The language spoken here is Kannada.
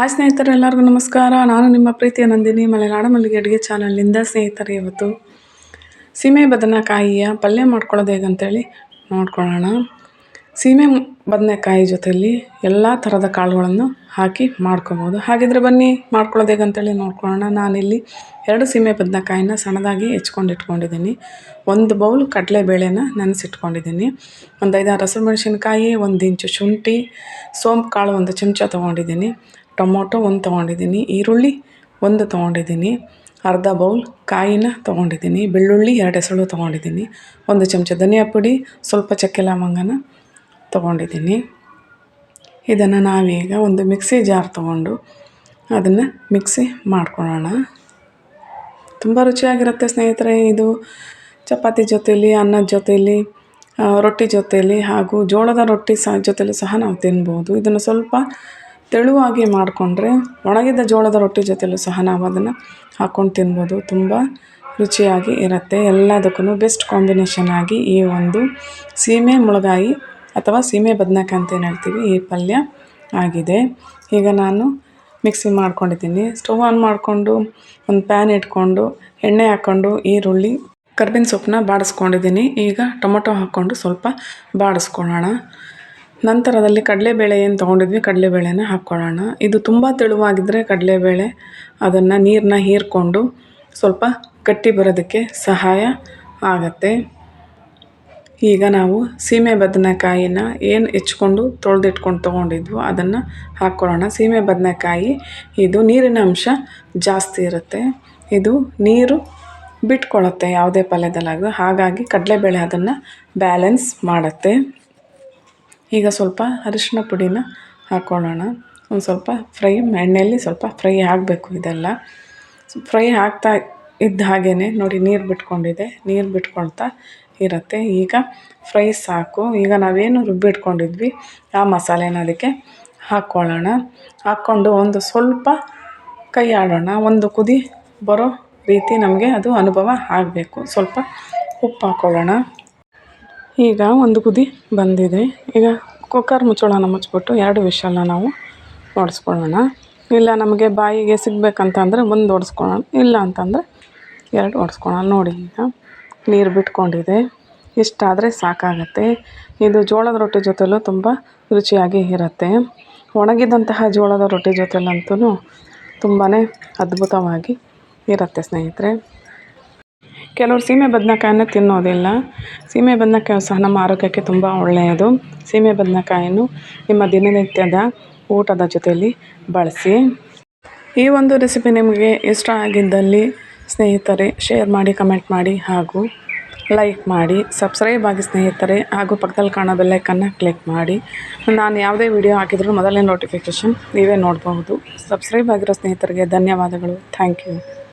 ಹಾಯ್ ಸ್ನೇಹಿತರೆ, ಎಲ್ಲರಿಗೂ ನಮಸ್ಕಾರ. ನಾನು ನಿಮ್ಮ ಪ್ರೀತಿಯ ನಂದಿನಿ, ಮಲೆನಾಡ ಮಲ್ಲಿಗೆ ಅಡುಗೆ ಚಾನಲ್ನಿಂದ ಸ್ನೇಹಿತರೆ, ಇವತ್ತು ಸೀಮೆ ಬದನೆಕಾಯಿಯ ಪಲ್ಯ ಮಾಡ್ಕೊಳ್ಳೋದು ಹೇಗಂತೇಳಿ ನೋಡ್ಕೊಳ್ಳೋಣ. ಸೀಮೆ ಬದನೆಕಾಯಿ ಜೊತೆಯಲ್ಲಿ ಎಲ್ಲ ಥರದ ಕಾಳುಗಳನ್ನು ಹಾಕಿ ಮಾಡ್ಕೊಬೋದು. ಹಾಗಿದ್ರೆ ಬನ್ನಿ, ಮಾಡ್ಕೊಳ್ಳೋದು ಹೇಗಂತೇಳಿ ನೋಡ್ಕೊಳ್ಳೋಣ. ನಾನಿಲ್ಲಿ ಎರಡು ಸೀಮೆ ಬದನೆಕಾಯಿನ ಸಣ್ಣದಾಗಿ ಹೆಚ್ಕೊಂಡು ಇಟ್ಕೊಂಡಿದ್ದೀನಿ. ಒಂದು ಬೌಲ್ ಕಡಲೆಬೇಳೆನ ನೆನೆಸಿಟ್ಕೊಂಡಿದ್ದೀನಿ. ಒಂದು ಐದಾರು ಹಸಿರು ಮೆಣಸಿನ್ಕಾಯಿ, ಒಂದು ಇಂಚು ಶುಂಠಿ, ಸೋಂಪು ಕಾಳು ಒಂದು ಚಮಚ ತೊಗೊಂಡಿದ್ದೀನಿ. ಟೊಮೊಟೊ ಒಂದು ತೊಗೊಂಡಿದ್ದೀನಿ, ಈರುಳ್ಳಿ ಒಂದು ತೊಗೊಂಡಿದ್ದೀನಿ, ಅರ್ಧ ಬೌಲ್ ಕಾಯಿನ ತೊಗೊಂಡಿದ್ದೀನಿ, ಬೆಳ್ಳುಳ್ಳಿ ಎರಡು ಎಸಳು ತೊಗೊಂಡಿದ್ದೀನಿ, ಒಂದು ಚಮಚ ಧನಿಯಾ ಪುಡಿ, ಸ್ವಲ್ಪ ಚಕ್ಕೆ ಲವಂಗನ ತೊಗೊಂಡಿದ್ದೀನಿ. ಇದನ್ನು ನಾವೀಗ ಒಂದು ಮಿಕ್ಸಿ ಜಾರ್ ತೊಗೊಂಡು ಅದನ್ನು ಮಿಕ್ಸಿ ಮಾಡ್ಕೊಳ್ಳೋಣ ತುಂಬ ರುಚಿಯಾಗಿರುತ್ತೆ ಸ್ನೇಹಿತರೆ ಇದು. ಚಪಾತಿ ಜೊತೆಯಲ್ಲಿ ಅನ್ನದ ಜೊತೆಯಲ್ಲಿ ರೊಟ್ಟಿ ಜೊತೆಯಲ್ಲಿ ಹಾಗೂ ಜೋಳದ ರೊಟ್ಟಿ ಸಹ ಜೊತೇಲಿ ಸಹ ನಾವು ತಿನ್ಬೋದು. ಇದನ್ನು ಸ್ವಲ್ಪ ತೆಳುವಾಗಿ ಮಾಡಿಕೊಂಡ್ರೆ ಒಣಗಿದ ಜೋಳದ ರೊಟ್ಟಿ ಜೊತೆಲೂ ಸಹ ನಾವು ಅದನ್ನು ಹಾಕ್ಕೊಂಡು ತಿನ್ಬೋದು. ತುಂಬ ರುಚಿಯಾಗಿ ಇರುತ್ತೆ. ಎಲ್ಲದಕ್ಕೂ ಬೆಸ್ಟ್ ಕಾಂಬಿನೇಷನ್ ಆಗಿ ಈ ಒಂದು ಸೀಮೆ ಮುಳಗಾಯಿ ಅಥವಾ ಸೀಮೆ ಬದನೆಕಾಯಿ ಅಂತ ಏನು ಹೇಳ್ತೀವಿ, ಈ ಪಲ್ಯ ಆಗಿದೆ. ಈಗ ನಾನು ಮಿಕ್ಸಿ ಮಾಡ್ಕೊಂಡಿದ್ದೀನಿ. ಸ್ಟವ್ ಆನ್ ಮಾಡಿಕೊಂಡು ಒಂದು ಪ್ಯಾನ್ ಇಟ್ಕೊಂಡು ಎಣ್ಣೆ ಹಾಕ್ಕೊಂಡು ಈರುಳ್ಳಿ, ಕರ್ಬೇವಿನ ಸೊಪ್ಪನ್ನ ಬಾಡಿಸ್ಕೊಂಡಿದ್ದೀನಿ. ಈಗ ಟೊಮೊಟೊ ಹಾಕ್ಕೊಂಡು ಸ್ವಲ್ಪ ಬಾಡಿಸ್ಕೊಳ್ಳೋಣ. ನಂತರದಲ್ಲಿ ಕಡಲೆಬೇಳೆ ಏನು ತೊಗೊಂಡಿದ್ವಿ? ಕಡಲೆಬೇಳೆನ ಹಾಕ್ಕೊಳ್ಳೋಣ ಇದು ತುಂಬ ತೆಳುವಾಗಿದ್ದರೆ ಕಡಲೆಬೇಳೆ, ಅದನ್ನು ನೀರನ್ನ ಹೀರಿಕೊಂಡು ಸ್ವಲ್ಪ ಗಟ್ಟಿ ಬರೋದಕ್ಕೆ ಸಹಾಯ ಆಗುತ್ತೆ. ಈಗ ನಾವು ಸೀಮೆ ಬದನೆಕಾಯಿನ ಏನು ಹೆಚ್ಕೊಂಡು ತೊಳೆದಿಟ್ಕೊಂಡು ತೊಗೊಂಡಿದ್ವು ಅದನ್ನು ಹಾಕ್ಕೊಳ್ಳೋಣ ಸೀಮೆ ಬದನೆಕಾಯಿ, ಇದು ನೀರಿನ ಅಂಶ ಜಾಸ್ತಿ ಇರುತ್ತೆ. ಇದು ನೀರು ಬಿಟ್ಕೊಳ್ಳುತ್ತೆ ಯಾವುದೇ ಪಲ್ಯದಲ್ಲಾಗ ಹಾಗಾಗಿ ಕಡಲೆಬೇಳೆ ಅದನ್ನು ಬ್ಯಾಲೆನ್ಸ್ ಮಾಡುತ್ತೆ. ಈಗ ಸ್ವಲ್ಪ ಅರಿಶಿನ ಪುಡಿನ ಹಾಕ್ಕೊಳ್ಳೋಣ ಒಂದು ಸ್ವಲ್ಪ ಫ್ರೈ, ಎಣ್ಣೆಯಲ್ಲಿ ಸ್ವಲ್ಪ ಫ್ರೈ ಆಗಬೇಕು ಇದೆಲ್ಲ. ಫ್ರೈ ಆಗ್ತಾ ಇದ್ದ ಹಾಗೇ ನೋಡಿ ನೀರು ಬಿಟ್ಕೊಂಡಿದೆ. ನೀರು ಬಿಟ್ಕೊಳ್ತಾ ಇರುತ್ತೆ. ಈಗ ಫ್ರೈ ಸಾಕು. ಈಗ ನಾವೇನು ರುಬ್ಬಿಟ್ಕೊಂಡಿದ್ವಿ ಆ ಮಸಾಲೆನ ಅದಕ್ಕೆ ಹಾಕ್ಕೊಳ್ಳೋಣ ಹಾಕ್ಕೊಂಡು ಒಂದು ಸ್ವಲ್ಪ ಕೈ ಆಡೋಣ. ಒಂದು ಕುದಿ ಬರೋ ರೀತಿ ನಮಗೆ ಅದು ಅನುಭವ ಆಗಬೇಕು. ಸ್ವಲ್ಪ ಉಪ್ಪು ಹಾಕ್ಕೊಳ್ಳೋಣ ಈಗ ಒಂದು ಕುದಿ ಬಂದಿದೆ. ಈಗ ಕುಕ್ಕರ್ ಮುಚ್ಚಳನ ಮುಚ್ಚಿಬಿಟ್ಟು ಎರಡು ವಿಷಲನ್ನ ನಾವು ಹೊಡೆಸ್ಕೊಳ್ಳೋಣ ಇಲ್ಲ, ನಮಗೆ ಬಾಯಿಗೆ ಸಿಗಬೇಕಂತಂದ್ರೆ ಒಂದು ಹೊಡೆಸ್ಕೊಳ್ಳೋಣ ಇಲ್ಲ ಅಂತಂದರೆ ಎರಡು ಹೊಡೆಸ್ಕೊಳ್ಳೋಣ ನೋಡಿ, ಈಗ ನೀರು ಬಿಟ್ಕೊಂಡಿದೆ. ಇಷ್ಟಾದರೆ ಸಾಕಾಗತ್ತೆ. ಇದು ಜೋಳದ ರೊಟ್ಟಿ ಜೊತೆಲೂ ತುಂಬ ರುಚಿಯಾಗಿ ಇರುತ್ತೆ. ಒಣಗಿದಂತಹ ಜೋಳದ ರೊಟ್ಟಿ ಜೊತೆಲಂತೂ ತುಂಬಾ ಅದ್ಭುತವಾಗಿ ಇರುತ್ತೆ ಸ್ನೇಹಿತರೆ. ಕೆಲವರು ಸೀಮೆ ಬದನೆಕಾಯನ್ನು ತಿನ್ನೋದಿಲ್ಲ. ಸೀಮೆ ಬದನೆಕಾಯಿ ಸಹ ನಮ್ಮ ಆರೋಗ್ಯಕ್ಕೆ ತುಂಬ ಒಳ್ಳೆಯದು. ಸೀಮೆ ಬದನೆಕಾಯನ್ನು ನಿಮ್ಮ ದಿನನಿತ್ಯದ ಊಟದ ಜೊತೆಯಲ್ಲಿ ಬಳಸಿ. ಈ ಒಂದು ರೆಸಿಪಿ ನಿಮಗೆ ಇಷ್ಟ ಆಗಿದ್ದಲ್ಲಿ ಸ್ನೇಹಿತರೆ ಶೇರ್ ಮಾಡಿ ಕಮೆಂಟ್ ಮಾಡಿ ಹಾಗೂ ಲೈಕ್ ಮಾಡಿ. ಸಬ್ಸ್ಕ್ರೈಬ್ ಆಗಿ ಸ್ನೇಹಿತರೆ, ಹಾಗೂ ಪಕ್ಕದಲ್ಲಿ ಕಾಣೋ ಬೆಲ್ಲೈಕನ್ನು ಕ್ಲಿಕ್ ಮಾಡಿ. ನಾನು ಯಾವುದೇ ವಿಡಿಯೋ ಹಾಕಿದರೂ ಮೊದಲನೇ ನೋಟಿಫಿಕೇಷನ್ ನೀವೇ ನೋಡಬಹುದು. ಸಬ್ಸ್ಕ್ರೈಬ್ ಆಗಿರೋ ಸ್ನೇಹಿತರಿಗೆ ಧನ್ಯವಾದಗಳು. Thank you